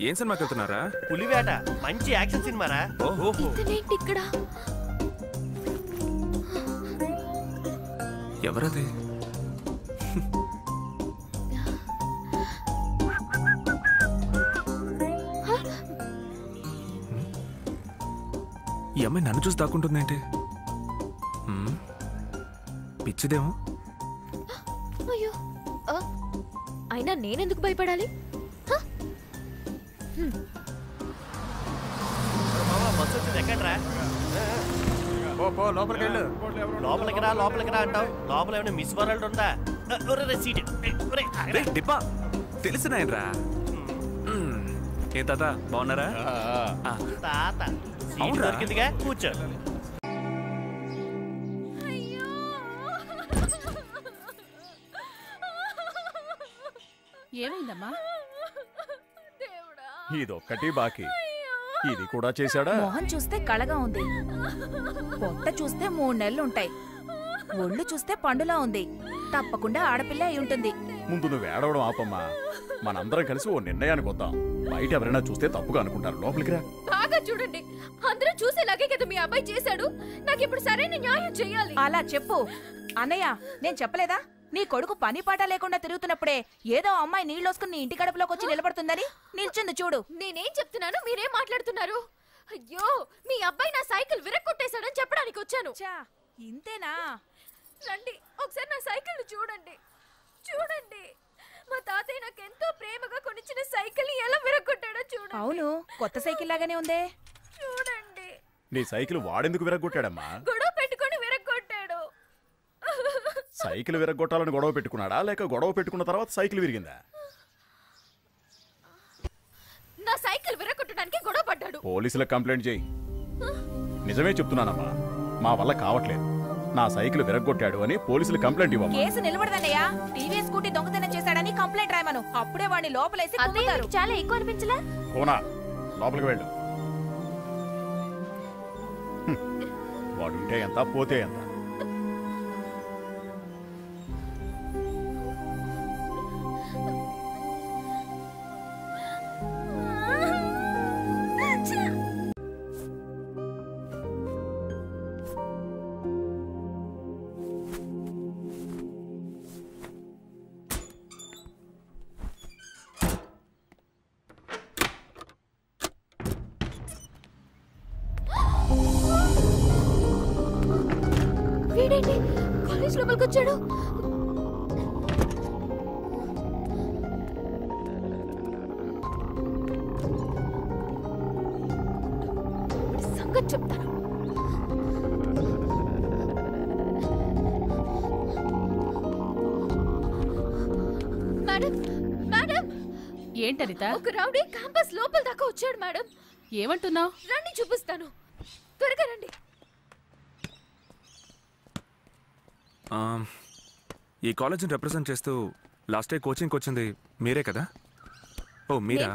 ఏం సినిమాకి వెళ్తున్నారా పులివేట. మంచి యాక్షన్ సినిమారా? ఓహో. ఇతనేంటి ఇక్కడ? ఎవరది? ఈ అమ్మాయి నన్ను చూసి దాక్కుంటుందేంటి? పిచ్చిదేమో. అయ్యో. అయినా నేనెందుకు భయపడాలి? లోపలికి వెళ్ళు. లోపలికి రా లోపలికి రా అంటావు. లోపల ఏమైనా మిస్ వరల్డ్ ఉందా? ఆ, ఒరే, రే, సీట్. ఏ, డిబ్బా తెలిసినాయనరా తాత బాగున్నారా? ఆ, తాత సీట్ అవునా? దొరికిందిగా కూర్చో. ఏమైందమ్మా? ఇదొక్కటి బాకీ. ఇది కూడా చేశాడా? మొహం చూస్తే కళగా ఉంది. పొట్ట చూస్తే మూడు నెలలు ఉంటాయి ఒళ్ళు చూస్తే పండులా ఉంది. తప్పకుండా ఆడపిల్ల అయి ఉంటుంది. ముందు నువ్వు ఏడవడం ఆపమ్మా. మనందరం కలిసి ఓ నిర్ణయానికి వద్దాం. బయట ఎవరైనా చూస్తే తప్పుగా అనుకుంటారు. లోపలికి రా. బాగా చూడండి. అందరూ చూసేలాగే కదా మీ అబ్బాయి చేశాడు. నాకు ఇప్పుడు సరైన న్యాయం చెయ్యాలి అలా చెప్పు. అన్నయ్య నేను చెప్పలేదా? నీ కొడుకు పని పాట లేకుండా తిరుగుతున్నప్పుడే ఏదో అమ్మాయి నీళ్ళోసుకుని నీ ఇంటి గడపలోకి వచ్చి నిలబడుతుందని నిల్చుంది చూడు. నేనేం చెప్తున్నాను మీరేం మాట్లాడుతున్నారు? అయ్యో మీ అబ్బాయి నా సైకిల్ విరక్కొట్టేశాడని చెప్పడానికి వచ్చాను. ఇంతేనా? రండి ఒకసారి నా సైకిల్ చూడండి. చూడండి మా తాతయ్య నాకు ఎంతో ప్రేమగా కొనిచ్చిన సైకిల్ ఎలా విరగొట్టాడో చూడండి. అవును కొత్త సైకిల్ లాగానే ఉందే. చూడండి. నీ సైకిల్ వాడెందుకు విరగొట్టాడమ్మా గొడవ సైకిల్ విరగొట్టాలని గొడవ పెట్టుకున్నాడా? లేక గొడవ పెట్టుకున్న తర్వాత సైకిల్ విరిగిందా? నా సైకిల్ విరగొట్టడానికి గొడవ పడ్డాడు. పోలీసులకు కంప్లైంట్ చేయి. నిజమే చెప్తున్నానమ్మా. మా వల్ల కావట్లేదు. నా సైకిల్ విరగొట్టాడు అని పోలీసులు కంప్లైంట్ ఇవ్వమ్మా. కేసు నిలబడదన్నయ్య. టీవీ స్కూటీ దొంగతనం చేశాడని కంప్లైంట్ రాయమను. అప్పుడే వాడిని లోపలేసి కుమ్ముతారు. చాలా ఎక్కువ అనిపించలే? కోనా లోపలికి వెళ్ళు. వాడుంటే ఎంత పోతే ఎంత? వీడేంటి కాలేజ్ లోపలికి వచ్చాడు. సంగతి చెప్తాను. Madam madam. ఏంటనిత ఒక రౌడీ క్యాంపస్ లోపల దాకా వచ్చాడు మేడం. ఏమంటున్నావు? రండి చూపిస్తాను. త్వరగా రండి ఆ, ఈ కాలేజ్ని రిప్రజెంట్ చేస్తూ లాస్ట్ డే కోచింగ్కి వచ్చింది మీరే కదా? ఓ మీరా?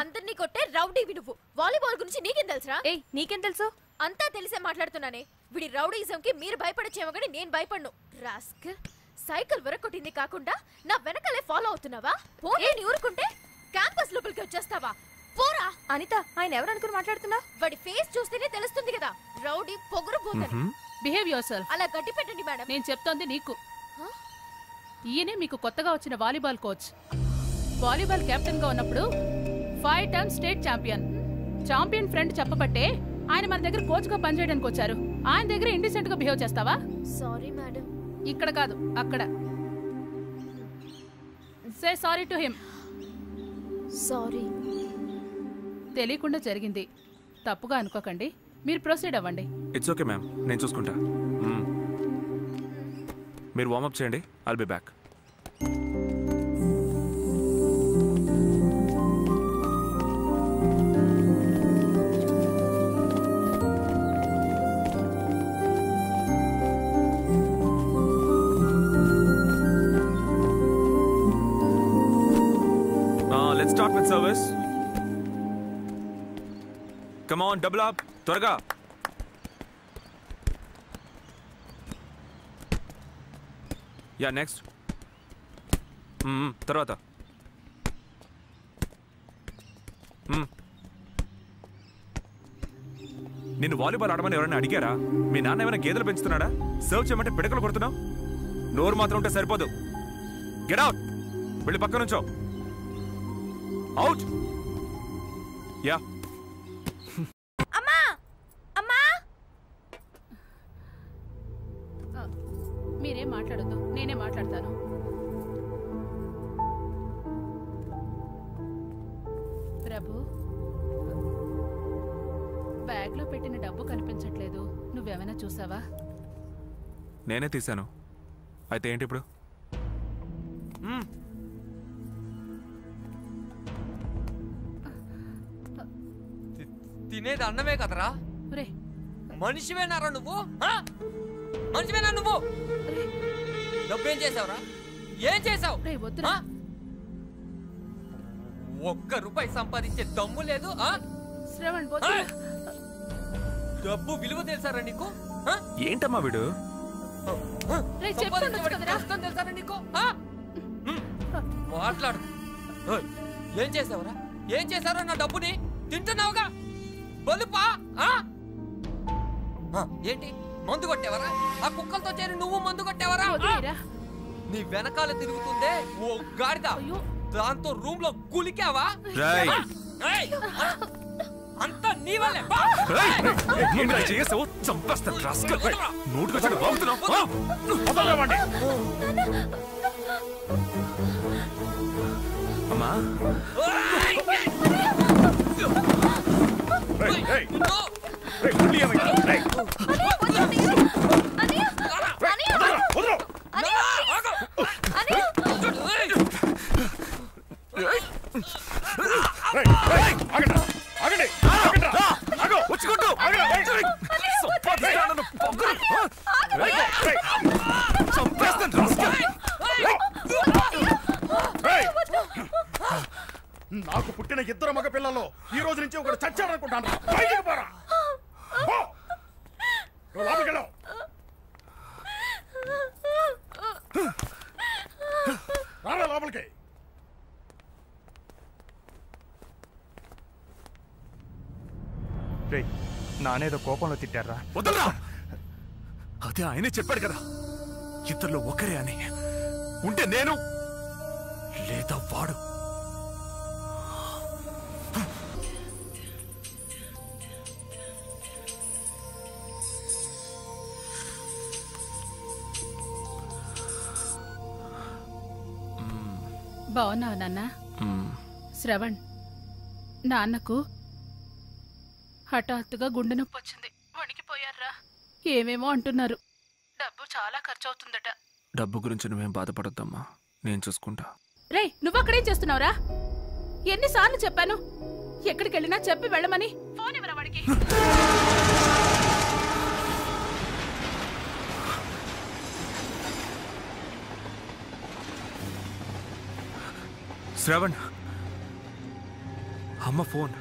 అందరినీ కొట్టే రౌడీవి నువ్వు. వాలీబాల్ గురించి నీకేం తెలుసురా? ఏయ్ నీకేం తెలుసు? అంతా తెలిసే మాట్లాడుతున్నానే. వీడి రౌడీజం కి మీరు భయపడచ్చేమో కానీ నేను భయపడను. రాస్క్ సైకిల్ విరగొట్టింది కాకుండా నా వెనకాలే ఫాలో అవుతున్నావా? పోనీ నీ ఊరుకుంటే క్యాంపస్ లోపలికి వచ్చేస్తావా? పోరా! అనిత ఆయన ఎవరు అనుకుని మాట్లాడుతున్నా? వాడి ఫేస్ చూస్తేనే తెలుస్తుంది కదా రౌడీ పొగరు మ్హూ. బిహేవ్ యువర్ సెల్ఫ్ అలా గట్టి పెట్టండి మేడం. నేను చెప్తోంది నీకు? ఈయనే మీకు కొత్తగా వచ్చిన వాలీబాల్ కోచ్. వాలీబాల్ కెప్టెన్గా ఉన్నప్పుడు five time state champion champion friend చెప్పబట్టే ఆయన మన దగ్గర కోచ్గా పనిచేయడానికి వచ్చారు. ఆయన దగ్గర ఇండిసెంట్గా బిహేవ్ చేస్తావా? Sorry madam. ఇక్కడ కాదు అక్కడ. Say sorry to him sorry తెలియకుండా జరిగింది. తప్పుగా అనుకోకండి. మీరు ప్రొసీడ్ అవ్వండి. ఇట్స్ ఓకే మ్యామ్ నేను చూసుకుంటా. మీరు వార్మప్ చేయండి. I'll be back let's start with service come on double up త్వరగా. Yeah next. తర్వాత. నేను వాలీబాల్ ఆడమని ఎవరైనా అడిగారా? మీ నాన్న ఏమైనా గేదెలు పెంచుతున్నాడా? సర్వ్ చేయమంటే పిడకలు కొడుతున్నావు? నోరు మాత్రం ఉంటే సరిపోదు. గెడౌట్ వెళ్ళి పక్క నుంచో. Out yeah. చూసావా? నేనే తీశాను. అయితే ఏంటి ఇప్పుడు? తినేది అన్నమే కదరా? రే మనిషివేనారా నువ్వు? మనిషివేనా నువ్వు? డబ్బేం చేసావురా? ఏం చేసావు? ఒక్క రూపాయి సంపాదించే దమ్ము లేదు? శ్రవణ్ డబ్బు విలువ తెలుసారా నీకు? ఏంటమ్మా వీడు. మాట్లాడు. ఏం చేసావురా? ఏం చేశారో నా డబ్బుని? తింటున్నావుగా? బలుపా? ఏంటి? మందు కొట్టేవరా? ఆ కుక్కలతో చేరి నువ్వు మందు కొట్టేవరా? నీ వెనకాల తిరుగుతుందే ఓ గాడిద. అయ్యో. దాంతో రూమ్లో కులికావా నీ వల్లే! ఏంటి చేసావు చంపేస్తాను రాస్కల్ నోటుకొచ్చాడు బాగుతున్నావు ఆ? వదలరావండి. అమ్మా ఏయ్! నిన్ను! ఏయ్! వచ్చి కొట్టు సంపాదిస్తాను నన్ను పొగరు. చంపేస్తాను రాస్కల్ నాకు పుట్టిన ఇద్దరు మగ పిల్లలు ఈ రోజు నుంచి ఒకడు చచ్చాడనుకుంటాను బయటికి పోరా పో. నువ్వు లోపలికి వెళ్ళు. రారా లోపలికి రేయ్ నానేదో కోపంలో తిట్టారా వదలరా! అదే ఆయనే చెప్పాడు కదా. ఇద్దరిలో ఒకరే అని. ఉంటే నేను లేదా వాడు? బాగున్నావు నాన్న? శ్రవణ్ నాన్నకు హఠాత్తుగా గుండె నొప్పి వచ్చింది. వణికిపోయారా ఏమేమో అంటున్నారు. డబ్బు చాలా ఖర్చు అవుతుందట డబ్బు గురించి నువ్వేం బాధపడొద్దమ్మా. నేను చూసుకుంటా. రేయ్ నువ్వు అక్కడేం చేస్తున్నావురా? ఎన్నిసార్లు చెప్పాను? ఎక్కడికి వెళ్ళినా చెప్పి వెళ్ళమని. ఫోన్ ఇవ్వరా వాడికి? శ్రవణ్. అమ్మ ఫోన్.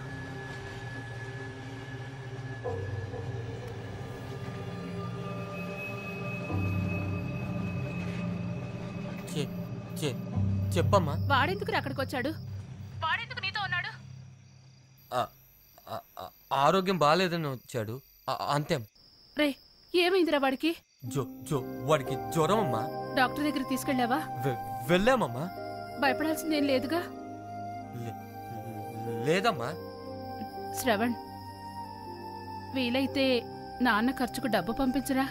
చె- చెప్పమ్మా. వాడెందుకు అక్కడికి వచ్చాడు వాడెందుకు నీతో ఉన్నాడు? ఆరోగ్యం బాగాలేదని వచ్చాడు. అంతే. రే ఏమైందిరా వాడికి? జో జో వాడికి జ్వరం అమ్మా. డాక్టర్ దగ్గరికి తీసుకెళ్ళావా? వెళ్ళామమ్మా. భయపడాల్సిందేం లేదుగా? లే- లేదమ్మా. శ్రవణ్ వీలైతే నాన్న ఖర్చుకు డబ్బు పంపించరా?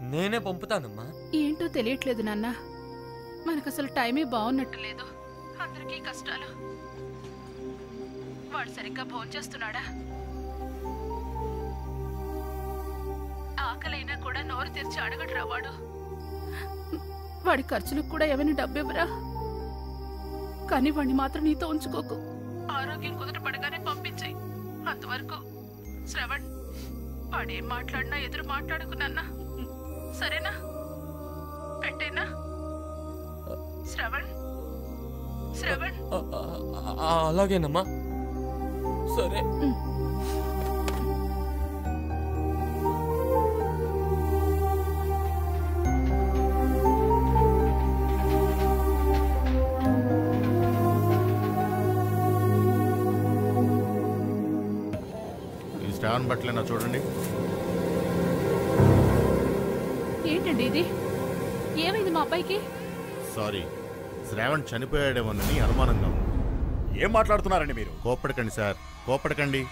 నేనే పంపుతానమ్మా. ఏంటో తెలియట్లేదు నాన్న. మనకసలు టైమే బాగున్నట్టు లేదు. అందరికీ కష్టాలు. వాడు సరిగ్గా భోంచేస్తున్నాడా? ఆకలైనా కూడా నోరు తెరిచి అడగడురా వాడు. వాడి ఖర్చులకు కూడా ఏమైనా డబ్బు ఇవ్వరా కానీ వాడిని మాత్రం నీతో ఉంచుకోకు. ఆరోగ్యం కుదుట పడగానే పంపించాయి. అంతవరకు శ్రవణ్ వాడేం మాట్లాడినా ఎదురు మాట్లాడుకున్నా సరేనా? పెట్టేనా? శ్రవణ్? శ్రవణ్? అలాగేనమ్మా. సరే. శ్రావణ్ బట్టలేనా చూడండి. ఏంటండి ఇది? ఏమైంది మా అబ్బాయికి? సారీ. శ్రావణ్ చనిపోయాడేమోనని అనుమానంగా ఉంది. ఏం మాట్లాడుతున్నారండి మీరు? కోప్పడకండి సార్. కోప్పడకండి.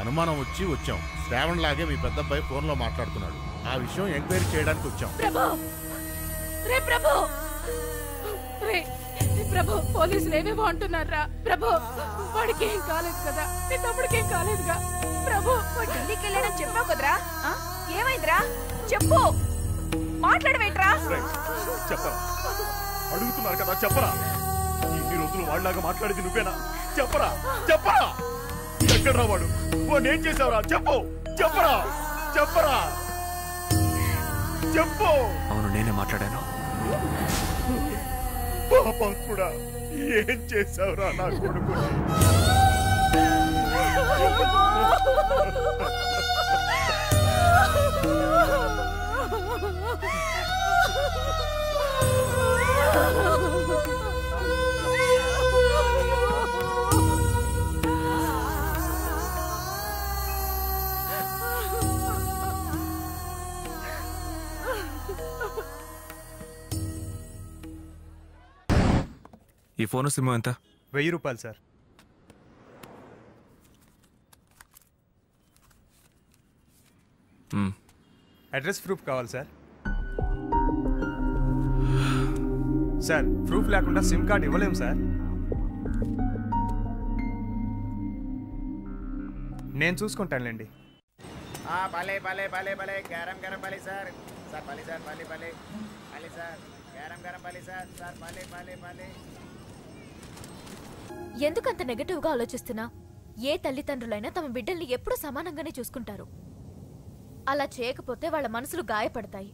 అనుమానం వచ్చి వచ్చాం. శ్రావణ్ లాగే మీ పెద్ద అబ్బాయి ఫోన్లో మాట్లాడుతున్నాడు. ఆ విషయం ఎంక్వైరీ చేయడానికి వచ్చాం. ప్రభు! రే ప్రభు! రే ప్రభు పోలీసులు ఏమేమో అంటున్నారా? ప్రభు వాడికి ఏం కాలేదు కదా? నీ తమ్ముడికి ఏం కాలేదుగా? ప్రభు! వాడు ఢిల్లీకి వెళ్ళాడని చెప్పావు కదరా? ఆ? ఏమైందిరా? చెప్పు! మాట్లాడవేంట్రా? రేయ్, చెప్పరా అడుగుతున్నారు కదా చెప్పరా? ఇన్ని రోజులు వాళ్ళలాగా మాట్లాడేది నువ్వేనా? చెప్పరా? చెప్పరా? ఎక్కడ్రా వాడు? ఏం చేసావురా చెప్పు. చెప్పరా? చెప్పరా? చెప్పు. అవును నేనే మాట్లాడాను. పాపాత్ముడా ఏం చేసావురా నా కొడుకు ఈ ఫోను సిమ్ ఎంత? వెయ్యి రూపాయలు సార్. అడ్రస్ ప్రూఫ్ కావాలి సార్. సార్ ప్రూఫ్ లేకుండా సిమ్ కార్డ్ ఇవ్వలేము సార్. నేను చూసుకుంటానులేండి. భలే భలే భలే భలే గరం గరం భలే సార్. సార్ భలే సార్ భలే భలే భలే సార్. గరం గరం భలే సార్. సార్ భలే భలే భలే ఎందుకంత నెగటివ్గా ఆలోచిస్తున్నా? ఏ తల్లిదండ్రులైనా తమ బిడ్డల్ని ఎప్పుడూ సమానంగానే చూసుకుంటారు. అలా చేయకపోతే వాళ్ళ మనసులు గాయపడతాయి.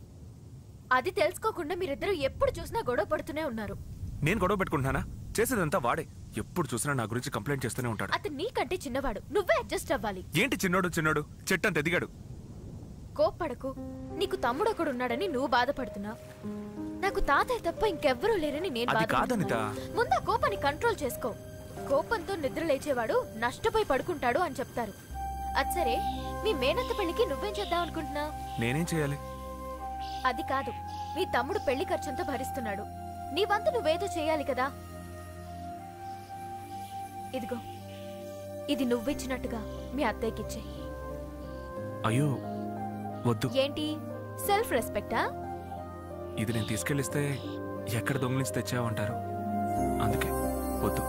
అది తెలుసుకోకుండా మీరిద్దరూ ఎప్పుడు చూసినా గొడవ పడుతూనే ఉన్నారు. నేను గొడవ పెట్టుకుంటున్నానా? చేసేదంతా వాడే. ఎప్పుడు చూసినా నా గురించి కంప్లైంట్ చేస్తూనే ఉంటాడు. అతను నీకంటే చిన్నవాడు. నువ్వే అడ్జస్ట్ అవ్వాలి. ఏంటి చిన్నోడు చిన్నోడు? చెట్టంత ఎదిగాడు. కోప్పడకు. నీకు తమ్ముడు ఒకడు ఉన్నాడని నువ్వు బాధపడుతున్నావు. నాకు తాతయ్య తప్ప ఇంకెవ్వరూ లేరని నేను అది బాధపడుతున్నా. ముందు ఆ కోపాన్ని కంట్రోల్ చేసుకో. కోపంతో నిద్ర లేచేవాడు నష్టపోయి పడుకుంటాడు అని చెప్తారు. అది సరే మీ మేనత్త పెళ్ళికి నువ్వేం చేద్దాం అనుకుంటున్నావు నేనేం చేయాలి? అది కాదు మీ తమ్ముడు పెళ్ళి ఖర్చంతా భరిస్తున్నాడు. నీ వంతు నువ్వేదో చేయాలి కదా. ఇదిగో ఇది నువ్విచ్చినట్టుగా మీ అత్తయ్యకిచ్చే. అయ్యో వద్దు. ఏంటి? సెల్ఫ్ రెస్పెక్టా ఇది నేను తీసుకెళ్ళిస్తే ఎక్కడ దొంగిలించి తెచ్చావంటారు? అందుకే వద్దు.